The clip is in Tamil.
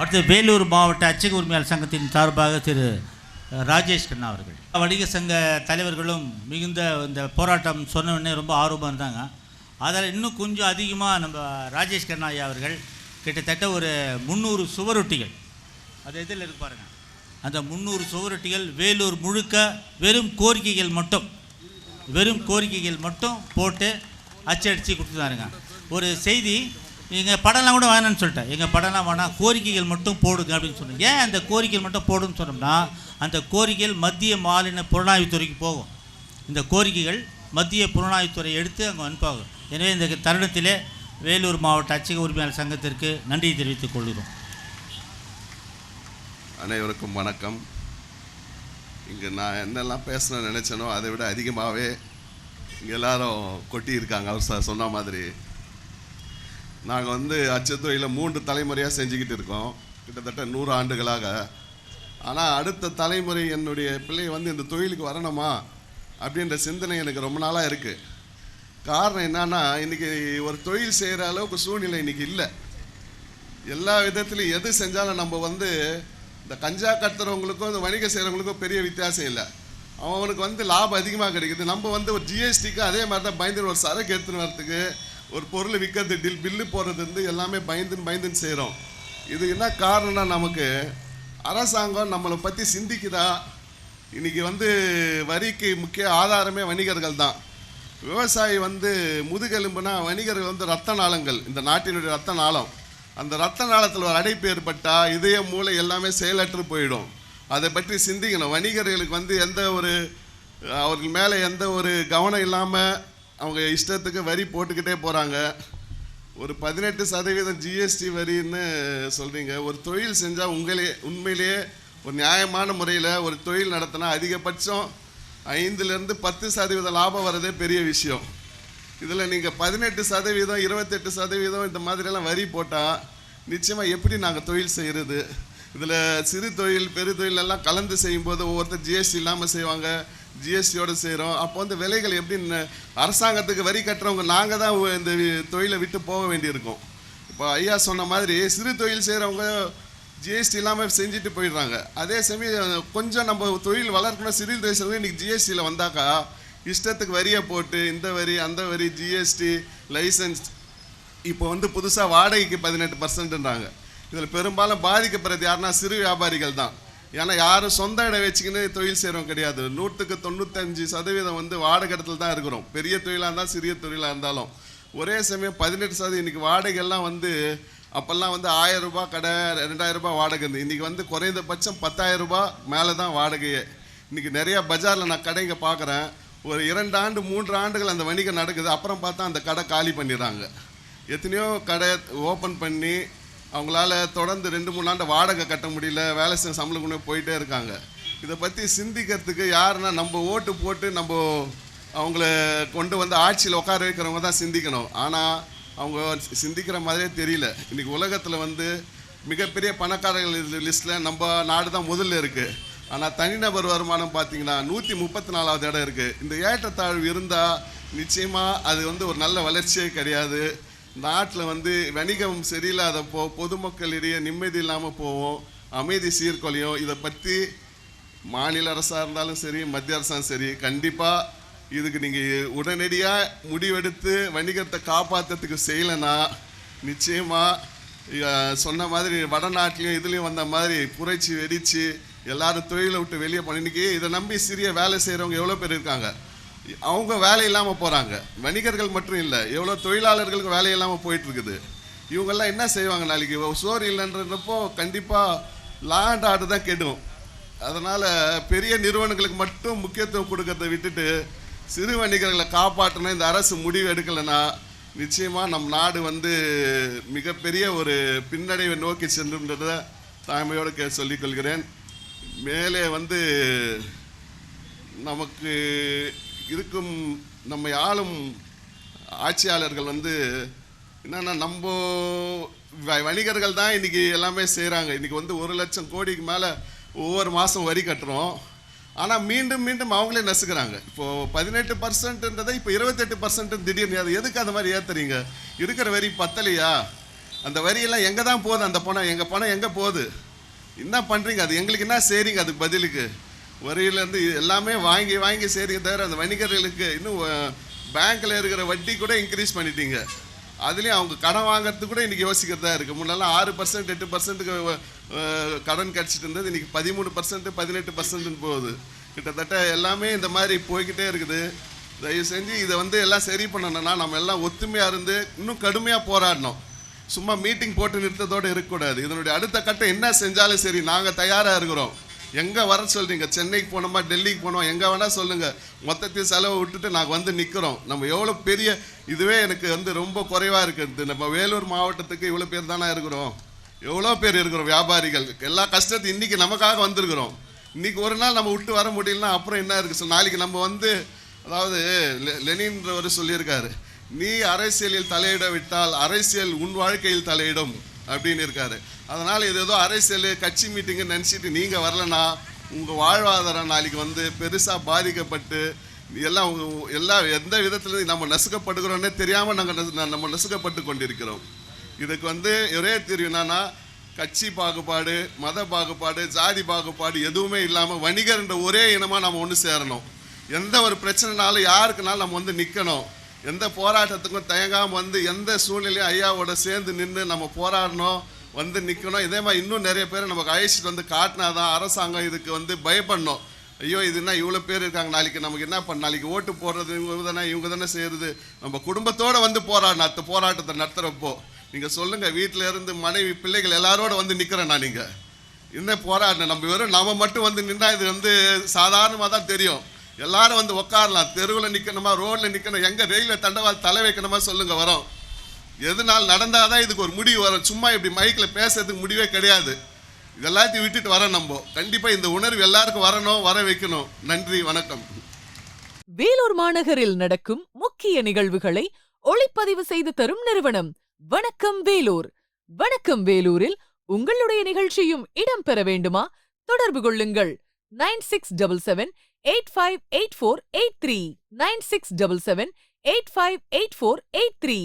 அடுத்து வேலூர் மாவட்ட அச்சக உரிமையாளர் சங்கத்தின் சார்பாக திரு ராஜேஷ் கண்ணா அவர்கள். வணிக சங்க தலைவர்களும் மிகுந்த இந்த போராட்டம் சொன்ன உடனே ரொம்ப ஆர்வமாக இருந்தாங்க. அதில் இன்னும் கொஞ்சம் அதிகமாக நம்ம ராஜேஷ் கண்ணா ஐயா அவர்கள் கிட்டத்தட்ட ஒரு முந்நூறு சுவரொட்டிகள். அது எதில் இருக்கு பாருங்கள் அந்த முந்நூறு சுவரொட்டிகள் வேலூர் முழுக்க வெறும் கோரிக்கைகள் மட்டும் வெறும் கோரிக்கைகள் மட்டும் போட்டு அச்சடித்து கொடுத்துருந்தாருங்க ஒரு செய்தி எங்கள் படம்லாம் கூட வேணாம்னு சொல்லிட்டேன். எங்கள் படம்லாம் வேணாம் கோரிக்கைகள் மட்டும் போடுங்க அப்படின்னு சொன்னேன். ஏன் அந்த கோரிக்கைகள் மட்டும் போடுன்னு சொன்னோம்னா அந்த கோரிக்கைகள் மத்திய மாநில புலனாய்வுத்துறைக்கு போகும். இந்த கோரிக்கைகள் மத்திய புலனாய்வுத்துறை எடுத்து அங்கே அனுப்பாகும் எனவே இந்த தருணத்திலே வேலூர் மாவட்ட அச்சக உரிமையாளர் சங்கத்திற்கு நன்றி தெரிவித்துக் கொள்கிறோம். அனைவருக்கும் வணக்கம். இங்கே நான் என்னெல்லாம் பேசணும்னு நினச்சேனோ அதை விட அதிகமாகவே இங்கே எல்லாரும் கொட்டியிருக்காங்க. அவர் சார் சொன்ன மாதிரி நாங்கள் வந்து அச்சத்துறையில் மூன்று தலைமுறையாக செஞ்சுக்கிட்டு இருக்கோம். கிட்டத்தட்ட நூறு ஆண்டுகளாக. ஆனால் அடுத்த தலைமுறை என்னுடைய பிள்ளை வந்து இந்த தொழிலுக்கு வரணுமா? அப்படின்ற சிந்தனை எனக்கு ரொம்ப நாளாக இருக்குது காரணம் என்னன்னா இன்றைக்கி ஒரு தொழில் செய்கிற அளவுக்கு சூழ்நிலை இன்றைக்கி இல்லை. எல்லா விதத்துலையும் எது செஞ்சாலும் நம்ம வந்து இந்த கஞ்சா கத்துறவங்களுக்கும் இந்த வணிகம் செய்கிறவங்களுக்கும் பெரிய வித்தியாசம் இல்லை. அவனுக்கு வந்து லாபம் அதிகமாக கிடைக்குது. நம்ம வந்து ஒரு ஜிஎஸ்டிக்கு அதே மாதிரி தான் பயந்து ஒரு சரக்கு எடுத்துன்னு வரத்துக்கு ஒரு பொருள் விற்கிறது டில் பில்லு போடுறது வந்து எல்லாமே பயந்துன்னு பயந்துன்னு செய்கிறோம் இது என்ன காரணம்னா நமக்கு அரசாங்கம் நம்மளை பற்றி சிந்திக்குதா? இன்றைக்கி வந்து வரிக்கு முக்கிய ஆதாரமே வணிகர்கள் தான். விவசாயி வந்து முதுகெலும்புனா வணிகர்கள் வந்து ரத்த நாளங்கள். இந்த நாட்டினுடைய ரத்த நாளம். அந்த ரத்த நாளத்தில் ஒரு அடைப்பு ஏற்பட்டால் இதய மூளை எல்லாமே செயலற்று போயிடும். அதை பற்றி சிந்திக்கணும். வணிகர்களுக்கு வந்து எந்த ஒரு அவர்கள் மேலே எந்த ஒரு கவனம் இல்லாமல் அவங்க இஷ்டத்துக்கு வரி போட்டுக்கிட்டே போகிறாங்க ஒரு பதினெட்டு சதவீதம் ஜிஎஸ்டி வரின்னு சொல்கிறீங்க ஒரு தொழில் செஞ்சால் உங்களே உண்மையிலேயே ஒரு நியாயமான முறையில் ஒரு தொழில் நடத்தினா அதிகபட்சம் ஐந்துலேருந்து பத்து சதவீதம் லாபம் வரதே பெரிய விஷயம். இதில் நீங்கள் பதினெட்டு சதவீதம் இருபத்தெட்டு சதவீதம் இந்த மாதிரியெல்லாம் வரி போட்டால் நிச்சயமாக எப்படி நாங்கள் தொழில் செய்கிறது இதில் சிறு தொழில் பெரு தொழில் எல்லாம் கலந்து செய்யும்போது ஒவ்வொருத்தர் ஜிஎஸ்டி இல்லாமல் செய்வாங்க. ஜிஎஸ்டியோடு செய்கிறோம் அப்போ வந்து விலைகள் எப்படி அரசாங்கத்துக்கு வரி கட்டுறவங்க நாங்கள் தான் இந்த தொழிலை விட்டு போக வேண்டியிருக்கோம். இப்போ ஐயா சொன்ன மாதிரி சிறு தொழில் செய்கிறவங்க ஜிஎஸ்டி இல்லாமல் செஞ்சுட்டு போயிடுறாங்க. அதே சமயம் கொஞ்சம் நம்ம தொழில் வளர்க்கணும் சிறு தொழில் செய்கிறவங்க இன்றைக்கி ஜிஎஸ்டியில் வந்தாக்கா இஷ்டத்துக்கு வரியை போட்டு இந்த வரி அந்த வரி ஜிஎஸ்டி லைசன்ஸ் இப்போ வந்து புதுசாக வாடகைக்கு பதினெட்டு பர்சன்ட்டுன்றாங்க இதில் பெரும்பாலும் பாதிக்கப்படுறது யாருன்னா சிறு வியாபாரிகள் தான். ஏன்னா யாரும் சொந்த இடம் வச்சுக்கின்னு தொழில் செய்கிறோம் கிடையாது. நூற்றுக்கு தொண்ணூத்தஞ்சு சதவீதம் வந்து வாடகை இடத்துல தான் இருக்கிறோம். பெரிய தொழிலாக இருந்தாலும் சிறிய தொழிலாக இருந்தாலும். ஒரே சமயம் பதினெட்டு சதவீதம் இன்றைக்கி வாடகைலாம் வந்து அப்போல்லாம் வந்து ஆயிரம் ரூபாய் கடை ரெண்டாயிரம் ரூபாய் வாடகை இருந்து. இன்றைக்கி வந்து குறைந்தபட்சம் பத்தாயிரம் ரூபாய் மேலே தான் வாடகையே. இன்றைக்கி நிறையா பஜாரில் நான் கடைங்க பார்க்குறேன் ஒரு இரண்டு ஆண்டு மூன்று ஆண்டுகள் அந்த வணிகம் நடக்குது. அப்புறம் பார்த்தா அந்த கடை காலி பண்ணிடுறாங்க. எத்தனையோ கடை ஓப்பன் பண்ணி அவங்களால தொடர்ந்து ரெண்டு மூணு ஆண்டு வாடகை கட்ட முடியல வேலை செய்ய சம்பளம் கொண்டு போயிட்டே இருக்காங்க. இதை பற்றி சிந்திக்கிறதுக்கு யாருன்னா நம்ம ஓட்டு போட்டு நம்ம அவங்கள கொண்டு வந்து ஆட்சியில் உட்கார வைக்கிறவங்க தான் சிந்திக்கணும். ஆனால் அவங்க சிந்திக்கிற மாதிரியே தெரியல. இன்றைக்கி உலகத்தில் வந்து மிகப்பெரிய பணக்காரர்கள் லிஸ்ட்டில் நம்ம நாடு தான் முதல்ல இருக்குது ஆனால் தனிநபர் வருமானம் பார்த்தீங்கன்னா நூற்றி முப்பத்தி நாலாவது இடம் இருக்குது இந்த ஏற்றத்தாழ்வு இருந்தால் நிச்சயமாக அது வந்து ஒரு நல்ல வளர்ச்சியே கிடையாது. நாட்டில் வந்து வணிகம் சரியில்லாதப்போ பொதுமக்களிடையே நிம்மதி இல்லாமல் போவோம் அமைதி சீர்குலையும். இதை பற்றி மாநில அரசாக இருந்தாலும் சரி மத்திய அரசாலும் சரி கண்டிப்பாக இதுக்கு நீங்கள் உடனடியாக முடிவெடுத்து வணிகத்தை காப்பாற்றுறதுக்கு செய்யலைன்னா நிச்சயமாக சொன்ன மாதிரி வடநாட்டிலையும் இதுலேயும் வந்த மாதிரி புரட்சி வெடித்து எல்லாரும் தொழிலை விட்டு வெளியே பண்ணிக்கி இதை நம்பி சிறிய வேலை செய்கிறவங்க எவ்வளோ பேர் இருக்காங்க? அவங்க வேலை இல்லாமல் போகிறாங்க வணிகர்கள் மட்டும் இல்லை எவ்வளோ தொழிலாளர்களுக்கு வேலை இல்லாமல் போயிட்டுருக்குது. இவங்கெல்லாம் என்ன செய்வாங்க நாளைக்கு? சோறு இல்லைன்றப்போ கண்டிப்பாக லேண்ட் ஆர்டர் தான் கெடும் அதனால் பெரிய நிறுவனங்களுக்கு மட்டும் முக்கியத்துவம் கொடுக்கறத விட்டுட்டு சிறு வணிகர்களை காப்பாற்றணும். இந்த அரசு முடிவு எடுக்கலைன்னா நிச்சயமாக நம் நாடு வந்து மிகப்பெரிய ஒரு பின்னடைவை நோக்கி சென்றுன்றதை தாய்மையோடு கே சொல்லிக்கொள்கிறேன். மேலே வந்து நமக்கு இருக்கும் நம்மை ஆளும் ஆட்சியாளர்கள் வந்து என்னென்னா நம்ம வ- வணிகர்கள் தான் இன்றைக்கி எல்லாமே செய்கிறாங்க இன்றைக்கி வந்து ஒரு லட்சம் கோடிக்கு மேலே ஒவ்வொரு மாதம் வரி கட்டுறோம். ஆனால் மீண்டும் மீண்டும் அவங்களே நசுக்கிறாங்க. இப்போது பதினெட்டு பர்சன்ட்ன்றதை இப்போ இருபத்தெட்டு பர்சன்ட் திடீர்னு அது எதுக்கு அந்த மாதிரி ஏற்றுறீங்க இருக்கிற வரி பத்தலையா? அந்த வரியெல்லாம் எங்கே தான் போகுது? அந்த பணம் எங்கள் பணம் எங்கே போகுது? என்ன பண்ணுறீங்க அது எங்களுக்கு என்ன செய்கிறீங்க அதுக்கு பதிலுக்கு? வரியிலேருந்து எல்லாமே வாங்கி வாங்கி செய்றீங்க தவிர அந்த வணிகர்களுக்கு இன்னும் பேங்க்கில் இருக்கிற வட்டி கூட இன்க்ரீஸ் பண்ணிட்டீங்க. அதுலேயும் அவங்க கடன் வாங்குறதுக்கு கூட இன்றைக்கி யோசிக்கிறதா இருக்குது முன்னெல்லாம் ஆறு பர்சன்ட் எட்டு பர்சன்ட்டுக்கு கடன் கிடச்சிட்டு இருந்தது. இன்றைக்கி பதிமூணு பர்சன்ட்டு பதினெட்டு பர்சன்ட்னு போகுது. கிட்டத்தட்ட எல்லாமே இந்த மாதிரி போய்கிட்டே இருக்குது. தயவு செஞ்சு இதை வந்து எல்லாம் சரி பண்ணணும்னா நம்ம எல்லாம் ஒத்துமையாக இருந்து இன்னும் கடுமையாக போராடணும். சும்மா மீட்டிங் போட்டு நிறுத்தத்தோடு இருக்கக்கூடாது. இதனுடைய அடுத்த கட்டம் என்ன செஞ்சாலும் சரி நாங்கள் தயாராக இருக்கிறோம். எங்கே வர சொல்கிறீங்க சென்னைக்கு போனோமா டெல்லிக்கு போனோம்? எங்கே வேணால் சொல்லுங்கள் மொத்தத்தையும் செலவை விட்டுட்டு நாங்கள் வந்து நிற்கிறோம் நம்ம எவ்வளோ பெரிய இதுவே எனக்கு வந்து ரொம்ப குறைவாக இருக்குது நம்ம வேலூர் மாவட்டத்துக்கு இவ்வளோ பேர் தானே இருக்கிறோம். எவ்வளோ பேர் இருக்கிறோம் வியாபாரிகள். எல்லா கஷ்டத்தையும் இன்றைக்கி நமக்காக வந்திருக்கிறோம். இன்றைக்கி ஒரு நாள் நம்ம விட்டு வர முடியலன்னா அப்புறம் என்ன இருக்குது ஸோ நாளைக்கு நம்ம வந்து அதாவது லெ- லெனின்றவர் சொல்லியிருக்காரு. நீ அரசியலில் தலையிட விட்டால் அரசியல் உன் வாழ்க்கையில் தலையிடும். அப்படின்னு இருக்காரு. அதனால் இது ஏதோ அரசியல் கட்சி மீட்டிங்கு நினச்சிட்டு நீங்கள் வரலன்னா உங்கள் வாழ்வாதாரம் நாளைக்கு வந்து பெருசாக பாதிக்கப்பட்டு எல்லாம் எல்லா எந்த விதத்துல நம்ம நசுக்கப்படுகிறோன்னே தெரியாமல் நாங்கள் நம்ம நசுக்கப்பட்டு கொண்டிருக்கிறோம். இதுக்கு வந்து ஒரே தீர்வு என்னன்னா கட்சி பாகுபாடு மத பாகுபாடு ஜாதி பாகுபாடு எதுவுமே இல்லாமல் வணிகர்ன்ற ஒரே இனமாக நம்ம ஒன்று சேரணும். எந்த ஒரு பிரச்சனைனாலும் யாருக்குனாலும் நம்ம வந்து நிற்கணும் எந்த போராட்டத்துக்கும் தயங்காமல் வந்து எந்த சூழ்நிலையும் ஐயாவோட சேர்ந்து நின்று நம்ம போராடணும் வந்து நிற்கணும் இதே மாதிரி இன்னும் நிறைய பேர் நமக்கு அழைச்சிட்டு வந்து காட்டினா தான் அரசாங்கம் இதுக்கு வந்து பயப்படணும். ஐயோ இது என்ன இவ்வளோ பேர் இருக்காங்க? நாளைக்கு நமக்கு என்ன பண்ண? நாளைக்கு ஓட்டு போடுறது இவங்க தானே இவங்க தானே செய்கிறது நம்ம குடும்பத்தோடு வந்து போராடணும். அத்த போராட்டத்தை நடத்துகிறப்போ நீங்கள் சொல்லுங்கள் வீட்டில் இருந்து மனைவி பிள்ளைகள் எல்லாரோட வந்து நிற்கிறேன் நான் நீங்கள் என்ன போராடணும்? நம்ம வெறும் நம்ம மட்டும் வந்து நின்னா இது வந்து சாதாரணமாக தான் தெரியும். எல்லாரும் வந்து உட்காரலாம் தெருவில் நிற்கணுமா ரோட்டில் நிற்கணும் எங்கே ரயில்வே தண்டவாள் தலை வைக்கணுமா சொல்லுங்க வரோம். எதுனால் நடந்தால் தான் இதுக்கு ஒரு முடிவு வரும். சும்மா இப்படி மைக்கில் பேசுறதுக்கு முடிவே கிடையாது. இதெல்லாத்தையும் விட்டுட்டு வரோம் நம்ம. கண்டிப்பாக இந்த உணர்வு எல்லாருக்கும் வரணும் வர வைக்கணும். நன்றி வணக்கம். வேலூர் மாநகரில் நடக்கும் முக்கிய நிகழ்வுகளை ஒளிப்பதிவு செய்து தரும் நிறுவனம் வணக்கம் வேலூர். வணக்கம் வேலூரில் உங்களுடைய நிகழ்ச்சியும் இடம்பெற வேண்டுமா? தொடர்பு கொள்ளுங்கள். Nine six double seven eight five eight four eight three nine six double seven eight five eight four eight three